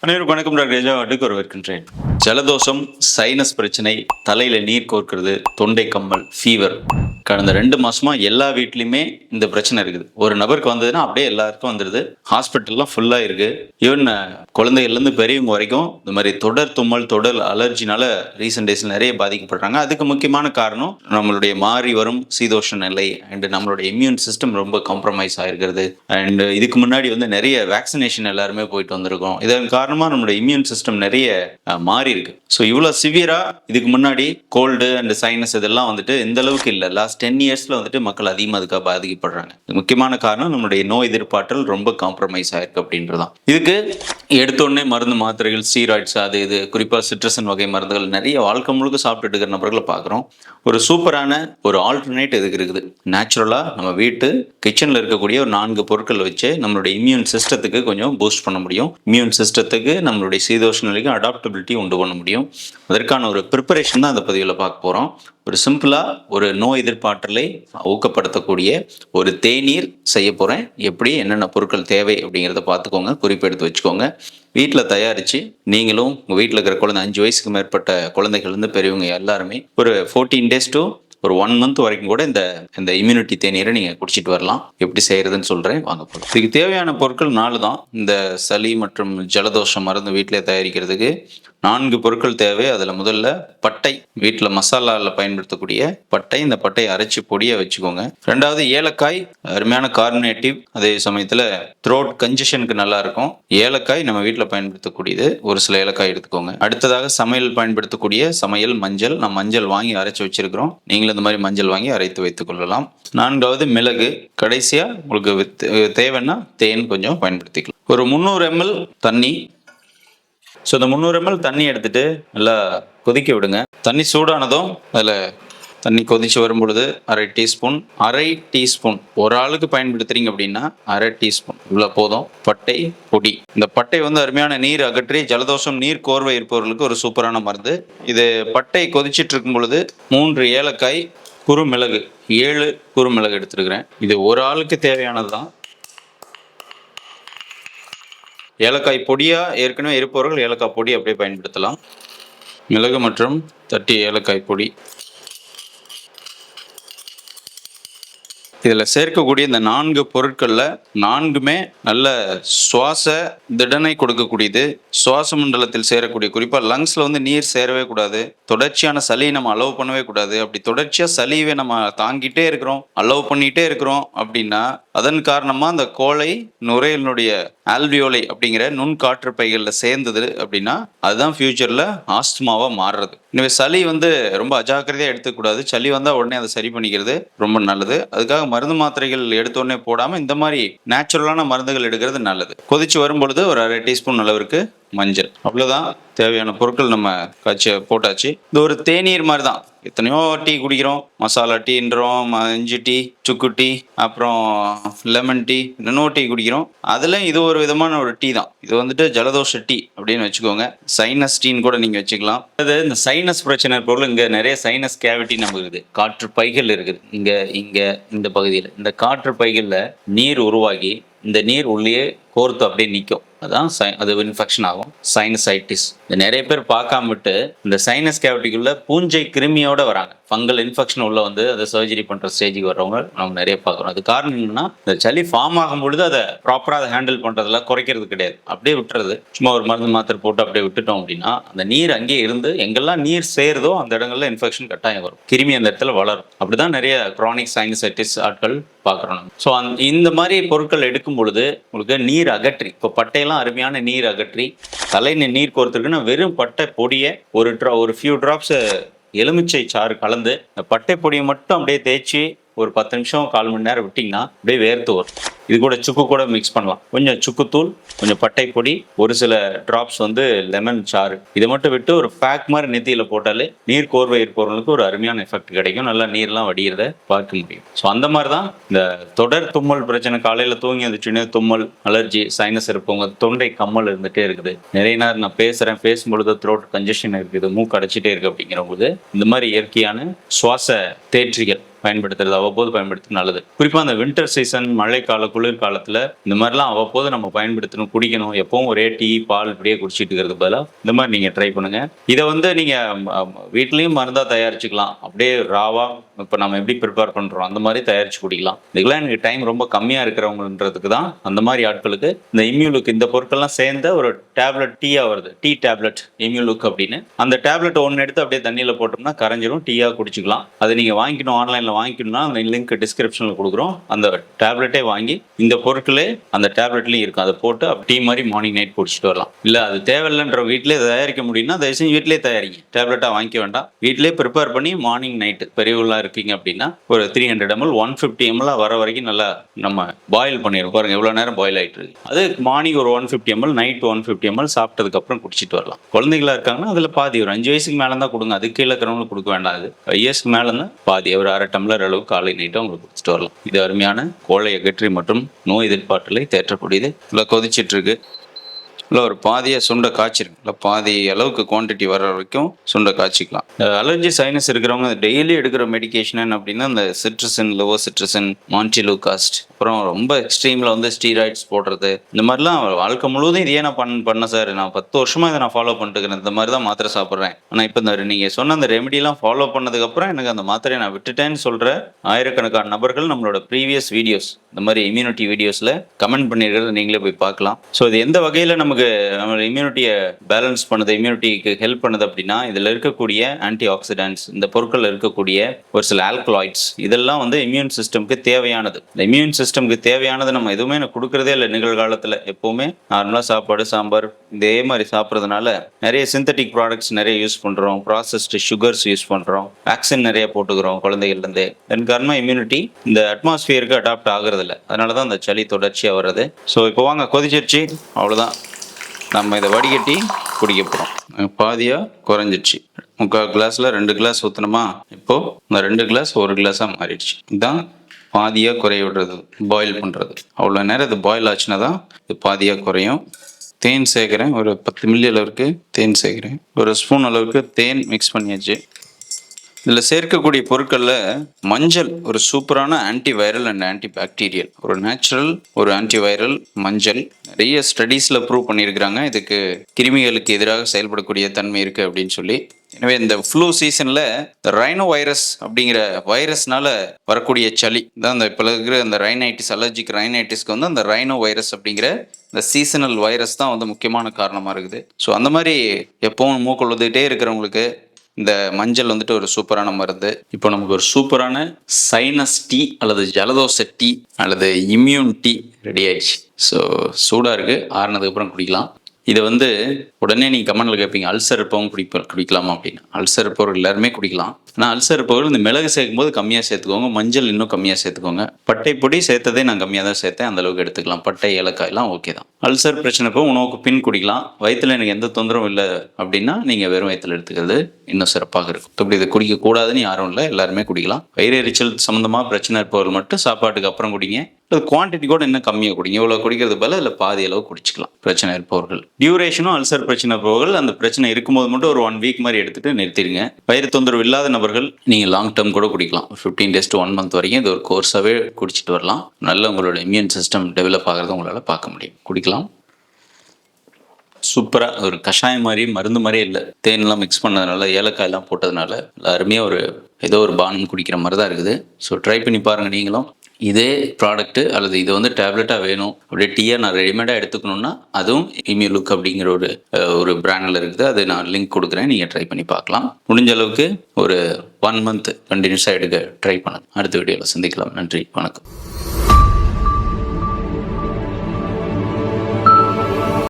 அனைவருக்கும் வணக்கம். டாக்டர் ரேஜாவாட்டுக்கு வரவேற்கின்றேன். ஜலதோஷம் சைனஸ் பிரச்சனை தலையில நீர் கோர்க்கிறது தொண்டை கம்மல் ஃபீவர் கடந்த ரெண்டு மாசமா எல்லா வீட்லயுமே இந்த பிரச்சனை இருக்குது. ஒரு நபருக்கு வந்ததுன்னா அப்படியே எல்லாருக்கும் வந்துடுது ஹாஸ்பிட்டல்லாம் ஃபுல்லா இருக்கு. ஈவன் குழந்தைகள்ல இருந்து பெரியவங்க வரைக்கும் இந்த மாதிரி தொடர் தும்மல் தொடர் அலர்ஜினால ரீசெண்ட் டேஸ்ல நிறைய பாதிக்கப்படுறாங்க. அதுக்கு முக்கியமான காரணம் நம்மளுடைய மாறி வரும் சீதோஷ நிலை அண்ட் நம்மளுடைய இம்யூன் சிஸ்டம் ரொம்ப காம்ப்ரமைஸ் ஆயிருக்கிறது. அண்ட் இதுக்கு முன்னாடி வந்து நிறைய வேக்சினேஷன் எல்லாருமே போயிட்டு வந்திருக்கோம். இதன் காரணமா நம்மளுடைய இம்யூன் சிஸ்டம் நிறைய மாறி இருக்கு. ஸோ இவ்வளோ சிவியரா இதுக்கு முன்னாடி கோல்டு அண்ட் சைனஸ் இதெல்லாம் வந்துட்டு இந்த அளவுக்கு இல்லை. லாஸ்ட் டென் இயர்ஸில் வந்துட்டு மக்கள் அதிகமாக அதுக்காக பாதிக்கப்படுறாங்க. முக்கியமான காரணம் நம்மளுடைய நோய் எதிர்ப்பாற்றல் ரொம்ப காம்ப்ரமைஸ் ஆயிருக்கு அப்படின்றதான் இதுக்கு எடுத்தோடனே மருந்து மாத்திரைகள் ஸ்டீராய்ட்ஸ் அது இது குறிப்பாக சிட்ரசன் வகை மருந்துகள் நிறைய வாழ்க்கை முழுக்க சாப்பிட்டுட்டு இருக்கிற நபர்களை பார்க்குறோம். ஒரு சூப்பரான ஒரு ஆல்டர்னேட் இதுக்கு இருக்குது? நேச்சுரலாக நம்ம வீட்டு கிச்சனில் இருக்கக்கூடிய ஒரு நான்கு பொருட்கள் வச்சு நம்மளுடைய இம்யூன் சிஸ்டத்துக்கு கொஞ்சம் பூஸ்ட் பண்ண முடியும். இம்யூன் சிஸ்டத்துக்கு நம்மளுடைய சீதோஷ நிலைக்கு அடாப்டபிலிட்டி உண்டு பண்ண முடியும். அதற்கான ஒரு ப்ரிப்பரேஷன் தான் அந்த பதிவில் பார்க்க போகிறோம் ஒரு சிம்பிளாக ஒரு நோய் எதிர்ப்பு பாற்றலை ஊக்கப்படுத்தக்கூடிய ஒரு தேநீர் செய்ய போகிறேன் எப்படி என்னென்ன பொருட்கள் தேவை அப்படிங்கிறத பார்த்துக்கோங்க குறிப்பெடுத்து வச்சுக்கோங்க. வீட்டில் தயாரித்து நீங்களும் உங்கள் வீட்டில் இருக்கிற குழந்தை அஞ்சு வயசுக்கு மேற்பட்ட குழந்தைகள்லேருந்து பெரியவங்க எல்லாருமே ஒரு ஃபோர்டீன் டேஸ் டூ ஒரு ஒன் மந்த் வரைக்கும் கூட இந்த இந்த இம்யூனிட்டி தேநீரை நீங்கள் குடிச்சிட்டு வரலாம். எப்படி செய்கிறதுன்னு சொல்கிறேன் வாங்க போகலாம் இதுக்கு தேவையான பொருட்கள் நாலு தான். இந்த சளி மற்றும் ஜலதோஷம் மருந்து வீட்டிலே தயாரிக்கிறதுக்கு நான்கு பொருட்கள் தேவை. அதில் முதல்ல பட்டை வீட்டில் மசாலாவில் பயன்படுத்தக்கூடிய பட்டை. இந்த பட்டையை அரைச்சி பொடியை வச்சுக்கோங்க. ரெண்டாவது ஏலக்காய் அருமையான கார்பனேட்டிவ் அதே சமயத்தில் த்ரோட் கன்ஜஷனுக்கு நல்லா இருக்கும். ஏலக்காய் நம்ம வீட்டில் பயன்படுத்தக்கூடியது. ஒரு சில ஏலக்காய் எடுத்துக்கோங்க. அடுத்ததாக சமையல் பயன்படுத்தக்கூடிய சமையல் மஞ்சள். நம்ம மஞ்சள் வாங்கி அரைச்சி வச்சிருக்கிறோம். நீங்களும் இந்த மாதிரி மஞ்சள் வாங்கி அரைத்து வைத்துக் கொள்ளலாம். நான்காவது மிளகு. கடைசியாக உங்களுக்கு தேவைன்னா தேன் கொஞ்சம் பயன்படுத்திக்கலாம். ஒரு முந்நூறு எம்எல் தண்ணி ஸோ இந்த முந்நூறு எம்எல் தண்ணி எடுத்துட்டு நல்லா கொதிக்க விடுங்க. தண்ணி சூடானதும் அதில் தண்ணி கொதிச்சு வரும் பொழுது அரை டீஸ்பூன் அரை டீஸ்பூன். ஒரு ஆளுக்கு பயன்படுத்துறீங்க அப்படின்னா அரை டீஸ்பூன். இவ்வளோ போதும். பட்டை பொடி. இந்த பட்டை வந்து அருமையான நீர் அகற்றி ஜலதோஷம் நீர் கோர்வை இருப்பவர்களுக்கு ஒரு சூப்பரான மருந்து. இது பட்டை கொதிச்சிட்டு இருக்கும் பொழுது மூன்று ஏலக்காய் குறுமிளகு ஏழு குறுமிளகு எடுத்துருக்கிறேன். இது ஒரு ஆளுக்கு தேவையானது தான் ஏலக்காய் பொடியா? ஏற்கனவே இருப்பவர்கள் ஏலக்காய் பொடி அப்படியே பயன்படுத்தலாம். மிளகு மற்றும் தட்டி ஏலக்காய் பொடி. இதில் சேர்க்கக்கூடிய இந்த நான்கு பொருட்களில் நான்குமே நல்ல சுவாச திடனை கொடுக்கக்கூடியது. சுவாச மண்டலத்தில் சேரக்கூடிய குறிப்பாக லங்ஸில் வந்து நீர் சேரவே கூடாது. தொடர்ச்சியான சளியை நம்ம அலோவ் பண்ணவே கூடாது. அப்படி தொடர்ச்சியாக சளியவே நம்ம தாங்கிட்டே இருக்கிறோம் அலோவ் பண்ணிகிட்டே இருக்கிறோம் அப்படின்னா அதன் காரணமாக அந்த கோழை நுரையினுடைய ஆல்வியோலை அப்படிங்கிற நுண் காற்று பைகளில் சேர்ந்தது அப்படின்னா அதுதான் ஃபியூச்சரில் ஆஸ்துமாவாக மாறுறது. எனவே சளி வந்து ரொம்ப அஜாக்கிரதையாக எடுத்துக்கூடாது சளி வந்தால் உடனே அதை சரி பண்ணிக்கிறது ரொம்ப நல்லது. அதுக்காக மருந்து மாத்திரைகள் எடுத்த உடனே போடாமல் இந்த மாதிரி நேச்சுரலான மருந்துகள் எடுக்கிறது நல்லது. கொதிச்சு வரும் பொழுது ஒரு அரை டீஸ்பூன் அளவிற்கு மஞ்சள். அவ்வளோதான் தேவையான பொருட்கள் நம்ம காய்ச்சி போட்டாச்சு. இது ஒரு தேநீர் மாதிரி தான் எத்தனையோ டீ குடிக்கிறோம். மசாலா டீன்றோம் இஞ்சி டீ சுக்கு டீ அப்புறம் லெமன் டீ இன்னும் டீ குடிக்கிறோம். அதில் இது ஒரு விதமான ஒரு டீ தான். இது வந்துட்டு ஜலதோஷ டீ அப்படின்னு வச்சுக்கோங்க. சைனஸ் டீன்னு கூட நீங்கள் வச்சுக்கலாம். அது இந்த சைனஸ் பிரச்சனை பொருள் இங்கே நிறைய சைனஸ் கேவிட்டி நமக்கு இருக்குது காற்று பைகள் இருக்குது. இங்கே இங்கே இந்த பகுதியில். இந்த காற்று பைகளில் நீர் உருவாகி இந்த நீர் உள்ளே கோர்த்து அப்படியே நிற்கும் அதான் சை அது இன்ஃபெக்ஷன் ஆகும். சைனசைட்டிஸ் இந்த நிறைய பேர் பார்க்காம விட்டு இந்த சைனஸ் கேவிட்டிக்குள்ள பூஞ்சை கிருமியோட வராங்க. ஃபங்கல் இன்ஃபெக்ஷன் உள்ள வந்து அதை சர்ஜரி பண்ற ஸ்டேஜுக்கு வர்றவங்க நம்ம நிறைய பார்க்குறோம். அது காரணம் என்னன்னா இந்த சளி ஃபார்ம் ஆகும் பொழுது அதை ப்ராப்பராக அதை ஹேண்டில் பண்றதுல குறைக்கிறது கிடையாது. அப்படியே விட்டுறது. சும்மா ஒரு மருந்து மாத்திரை போட்டு அப்படியே விட்டுட்டோம் அப்படின்னா அந்த நீர் அங்கேயே இருந்து எங்கெல்லாம் நீர் சேருதோ அந்த இடங்கள்ல இன்ஃபெக்ஷன் கட்டாயம் வரும். கிருமி அந்த இடத்துல வளரும். அப்படிதான் நிறைய க்ரானிக் சைனசைட்டிஸ் ஆட்கள் பார்க்குறோம் ஸோ அந் இந்த மாதிரி பொருட்கள் எடுக்கும் பொழுது உங்களுக்கு நீர் அகற்றி இப்போ பட்டையெல்லாம் அருமையான நீர் அகற்றி தலையில் நீர் கோர்த்துருக்குன்னா வெறும் பட்டை பொடியை ஒரு ட்ரா ஒரு ஃபியூ ட்ராப்ஸ் எலுமிச்சை சாறு கலந்து பட்டை பொடியை மட்டும் அப்படியே தேய்ச்சி ஒரு பத்து நிமிஷம் கால் மணி நேரம் விட்டிங்கன்னா அப்படியே வேர்த்து வரும். இது கூட சுக்கு கூட மிக்ஸ் பண்ணலாம். கொஞ்சம் சுக்குத்தூள் கொஞ்சம் பட்டை பொடி ஒரு சில டிராப்ஸ் வந்து லெமன் சாறு. இதை மட்டும் விட்டு ஒரு பேக் மாதிரி நெத்தியில் போட்டாலே நீர் கோர்வை இருப்பவர்களுக்கு ஒரு அருமையான எஃபெக்ட் கிடைக்கும். நல்லா நீர்லாம் வடிகிறத பார்க்க முடியும். ஸோ அந்த மாதிரி தான் இந்த தொடர் தும்மல் பிரச்சனை. காலையில் தூங்கி வந்துச்சுன்னு தும்மல் அலர்ஜி சைனஸ் இருப்பவங்க தொண்டை கம்மல் இருந்துகிட்டே இருக்குது. நிறைய நேரம் நான் பேசுகிறேன் பேசும்பொழுது த்ரோட் கன்ஜெஷன் இருக்குது. மூக்கு அடைச்சிட்டே இருக்கு அப்படிங்கிறபோது இந்த மாதிரி இயற்கையான சுவாச தேற்றிகள் பயன்படுத்துறது அவ்வப்போது பயன்படுத்துறது நல்லது. குறிப்பாக அந்த வின்டர் சீசன் மழைக்கால குளிர்காலத்துல இந்த மாதிரிலாம் அவ்வப்போது நம்ம பயன்படுத்தணும் குடிக்கணும். எப்பவும் ஒரே டீ பால் இப்படியே குடிச்சிட்டு இருக்கிறது பதிலாக இந்த மாதிரி நீங்க ட்ரை பண்ணுங்க. இதை வந்து நீங்க ம், வீட்லயும் மருந்தா தயாரிச்சுக்கலாம். அப்படியே ராவா இப்போ நம்ம எப்படி ப்ரிப்பேர் பண்ணுறோம் அந்த மாதிரி தயாரிச்சு குடிக்கலாம். இதுக்கெல்லாம் எனக்கு டைம் ரொம்ப கம்மியாக இருக்கிறவங்கன்றதுக்கு தான் அந்த மாதிரி ஆட்களுக்கு இந்த இம்யூலுக்கு இந்த பொருட்கள்லாம் சேர்ந்த ஒரு டேப்லெட் டீயாக வருது. டீ டேப்லெட் இம்யூலுக் அப்படின்னு. அந்த டேப்லெட் ஒன்று எடுத்து அப்படியே தண்ணியில் போட்டோம்னா கரைஞ்சிரும். டீயாக குடிச்சிக்கலாம். அது நீங்கள் வாங்கிக்கணும் ஆன்லைனில் வாங்கிக்கணும்னா அந்த லிங்க் டிஸ்கிரிப்ஷனில் கொடுக்குறோம். அந்த டேப்லெட்டே வாங்கி இந்த பொருட்களே அந்த டேப்லெட்லேயும் இருக்கும். அதை போட்டு டீ மாதிரி மார்னிங் நைட் குடிச்சிட்டு வரலாம். இல்லை அது தேவையில்லைன்ற வீட்டிலே தயாரிக்க முடியும்னா தயவுசெய்து வீட்டிலே தயாரிங்க. டேப்லெட்டாக வாங்கிக்க வேண்டாம். வீட்டிலே ப்ரிப்பேர் பண்ணி மார்னிங் நைட்டு பெரியவங்களா இருக்கீங்க அப்படின்னா ஒரு three hundred ml one fifty ml வர வரைக்கும் நல்லா நம்ம பாயில் பண்ணிடுவோம் பாருங்க எவ்வளோ நேரம் பாயில் ஆகிட்டு இருக்கு. அது மார்னிங் ஒரு one fifty ml night one fifty ml சாப்பிட்டதுக்கு அப்புறம் குடிச்சிட்டு வரலாம். குழந்தைகளாக இருக்காங்கன்னா அதில் பாதி ஒரு அஞ்சு வயசுக்கு மேலே தான் கொடுங்க. அது கீழே இருக்கிறவங்களுக்கு கொடுக்க வேண்டாம். அது இயர்ஸ்க்கு மேலே தான் பாதி. ஒரு அரை டம்ளர் அளவு காலை நைட்டும் அவங்களுக்கு குடிச்சிட்டு வரலாம். இது அருமையான கோழை அகற்றி மற்றும் நோய் எதிர்ப்பாட்டலை தேற்றக்கூடியது. இதில் கொதிச்சிட்டு இருக்கு. இல்லை ஒரு பாதியை சுண்டை காய்ச்சிருங்க. இல்லை பாதி அளவுக்கு குவான்டிட்டி வர வரைக்கும் சுண்டை காய்ச்சிக்கலாம். அலர்ஜி சைனஸ் இருக்கிறவங்க டெய்லி எடுக்கிற மெடிகேஷன் என்ன அப்படின்னா இந்த சிட்ரசன் லோவோ சிட்ரசன் மான்டிலூகாஸ்ட் அப்புறம் ரொம்ப எக்ஸ்ட்ரீமில் வந்து ஸ்டீராய்ட்ஸ் போடுறது. இந்த மாதிரிலாம் வாழ்க்கை முழுவதும் இதையே நான் பண் பண்ண சார். நான் பத்து வருஷமாக இதை நான் ஃபாலோ பண்ணிட்டுக்கிறேன் இந்த மாதிரி தான் மாத்திரை சாப்பிட்றேன். ஆனால் இப்போ இந்த நீங்கள் சொன்ன அந்த ரெமெடிலாம் ஃபாலோ பண்ணதுக்கப்புறம் எனக்கு அந்த மாத்திரையை நான் விட்டுட்டேன்னு சொல்கிற ஆயிரக்கணக்கான நபர்கள் நம்மளோட ப்ரீவியஸ் வீடியோஸ் இந்த மாதிரி இம்யூனிட்டி வீடியோஸில் கமெண்ட் பண்ணியிருக்கிறத நீங்களே போய் பார்க்கலாம். ஸோ இது எந்த வகையில் நமக்கு நம்ம இம்யூனிட்டியை பேலன்ஸ் பண்ணுது இம்யூனிட்டிக்கு ஹெல்ப் பண்ணுது அப்படின்னா இதில் இருக்கக்கூடிய ஆன்டி ஆக்சிடென்ட்ஸ் இந்த பொருட்களில் இருக்கக்கூடிய ஒரு சில ஆல்கலாய்ட்ஸ் இதெல்லாம் வந்து இம்யூன் சிஸ்டம்க்கு தேவையானது. இந்த இம்யூன் சிஸ்டம்க்கு தேவையானது நம்ம எதுவுமே எனக்கு கொடுக்குறதே இல்லை நிகழ்காலத்தில். எப்போவுமே நார்மலாக சாப்பாடு சாம்பார் இதே மாதிரி சாப்பிட்றதுனால நிறைய சிந்தட்டிக் ப்ராடக்ட்ஸ் நிறைய யூஸ் பண்ணுறோம் ப்ராசஸ்டு சுகர்ஸ் யூஸ் பண்ணுறோம் வேக்சின் நிறைய போட்டுக்கிறோம் குழந்தைகள்லேருந்து. தென் காரணமாக இம்யூனிட்டி இந்த அட்மாஸ்பியருக்கு அடாப்ட் ஆகுறதில்ல. அதனால தான் அந்த சளி தொடர்ச்சியாக வர்றது. ஸோ இப்போ வாங்க கொதிச்சிருச்சு. அவ்வளோதான் நம்ம இதை வடிகட்டி குடிக்க போகிறோம் பாதியாக குறைஞ்சிடுச்சு. முக்கால் கிளாஸில் ரெண்டு கிளாஸ் ஊற்றணுமா இப்போது இந்த ரெண்டு கிளாஸ் ஒரு கிளாஸாக மாறிடுச்சு. இதுதான் பாதியாக குறைய விடுறது பாயில் பண்ணுறது அவ்வளோ நேரம் இது பாயில் ஆச்சுன்னா தான் இது பாதியாக குறையும். தேன் சேர்க்குறேன் ஒரு பத்து மில்லி அளவுக்கு தேன் சேர்க்குறேன் ஒரு ஸ்பூன் அளவுக்கு தேன் மிக்ஸ் பண்ணியாச்சு. இதில் சேர்க்கக்கூடிய பொருட்களில் மஞ்சள் ஒரு சூப்பரான anti viral and anti bacterial ஒரு நேச்சுரல் ஒரு ஆன்டி வைரல் மஞ்சள். நிறைய ஸ்டடீஸில் ப்ரூவ் பண்ணியிருக்கிறாங்க. இதுக்கு கிருமிகளுக்கு எதிராக செயல்படக்கூடிய தன்மை இருக்குது அப்படின்னு சொல்லி. எனவே இந்த ஃப்ளூ சீசனில் இந்த ரைனோ வைரஸ் அப்படிங்கிற வைரஸ்னால வரக்கூடிய சளி தான் இந்த இப்போ இருக்கிற இந்த ரைனைட்டிஸ் அலர்ஜிக் ரைனைட்டிஸ்க்கு வந்து அந்த ரைனோ வைரஸ் அப்படிங்கிற இந்த சீசனல் வைரஸ் தான் வந்து முக்கியமான காரணமாக இருக்குது. ஸோ அந்த மாதிரி எப்பவும் மூக்கொழுதுகிட்டே இருக்கிறவங்களுக்கு இந்த மஞ்சள் வந்துட்டு ஒரு சூப்பரான மருந்து. இப்போ நமக்கு ஒரு சூப்பரான சைனஸ் டீ அல்லது ஜலதோஷ டீ அல்லது இம்யூன் டீ ரெடி ஆயிடுச்சு. ஸோ சூடாக இருக்குது ஆறுனதுக்கு அப்புறம் குடிக்கலாம். இதை வந்து உடனே நீங்கள் கமெண்டில் கேட்பீங்க அல்சர் இருப்பவங்க குடிப்ப குடிக்கலாமா அப்படின்னு. அல்சர் இருப்பவர்கள் எல்லாருமே குடிக்கலாம். ஆனால் அல்சர் இருப்பவர்கள் இந்த மிளகு சேர்க்கும் போது கம்மியாக சேர்த்துக்கோங்க. மஞ்சள் இன்னும் கம்மியாக சேர்த்துக்கோங்க. பட்டை பொடி சேர்த்ததே நான் கம்மியாக தான் சேர்த்தேன் அந்தளவுக்கு எடுத்துக்கலாம். பட்டை ஏலக்காயெல்லாம் ஓகே தான். அல்சர் பிரச்சனை இப்போ உணவுக்கு பின் குடிக்கலாம். வயிற்றுல எனக்கு எந்த தொந்தரவும் இல்லை அப்படின்னா நீங்கள் வெறும் வயிற்றுல எடுத்துக்கிறது இன்னும் சிறப்பாக இருக்கும். இப்படி இதை குடிக்கக்கூடாதுன்னு யாரும் இல்லை. எல்லாருமே குடிக்கலாம். வயிறு எரிச்சல் சம்மந்தமாக பிரச்சனை இருப்பவர்கள் மட்டும் சாப்பாட்டுக்கு அப்புறம் குடிங்க. அது குவான்டிட்டி கூட இன்னும் கம்மியாக குடிங்க. இவ்வளோ குடிக்கிறது பதில் இல்லை பாதி அளவு குடிச்சிக்கலாம். பிரச்சனை இருப்பவர்கள். டியூரேஷனும் அல்சர் பிரச்சனை இருப்பவர்கள் அந்த பிரச்சனை இருக்கும்போது மட்டும் ஒரு ஒன் வீக் மாதிரி எடுத்துகிட்டு நிறுத்திடுங்க. வயிறு தொந்தரவு இல்லாத நபர்கள் நீங்கள் லாங் டேர்ம் கூட குடிக்கலாம். Fifteen days to one month வரைக்கும் இது ஒரு கோர்ஸாகவே குடிச்சிட்டு வரலாம். நல்ல உங்களோட இம்யூன் சிஸ்டம் டெவலப் ஆகிறத உங்களால் பார்க்க முடியும். குடிக்கலாம். சூப்பராக ஒரு கஷாயம் மாதிரி மருந்து மாதிரியே இல்லை. தேன்லாம் மிக்ஸ் பண்ணதுனால ஏலக்காயெல்லாம் போட்டதுனால அருமையாக ஒரு ஏதோ ஒரு பானம் குடிக்கிற மாதிரி தான் இருக்குது. ஸோ ட்ரை பண்ணி பாருங்கள் நீங்களும். இதே ப்ராடக்ட்டு அல்லது இது வந்து டேப்லெட்டாக வேணும். அப்படியே டீயாக நான் ரெடிமேடாக எடுத்துக்கணுன்னா அதுவும் இம்யூலுக் அப்படிங்கிற ஒரு ஒரு பிராண்டில் இருக்குது. அது நான் லிங்க் கொடுக்குறேன். நீங்கள் ட்ரை பண்ணி பார்க்கலாம். முடிஞ்ச அளவுக்கு ஒரு ஒன் மந்த் கண்டினியூஸாக எடுக்க ட்ரை பண்ணுங்க. அடுத்த வீடியோவில் சந்திக்கலாம். நன்றி. வணக்கம்.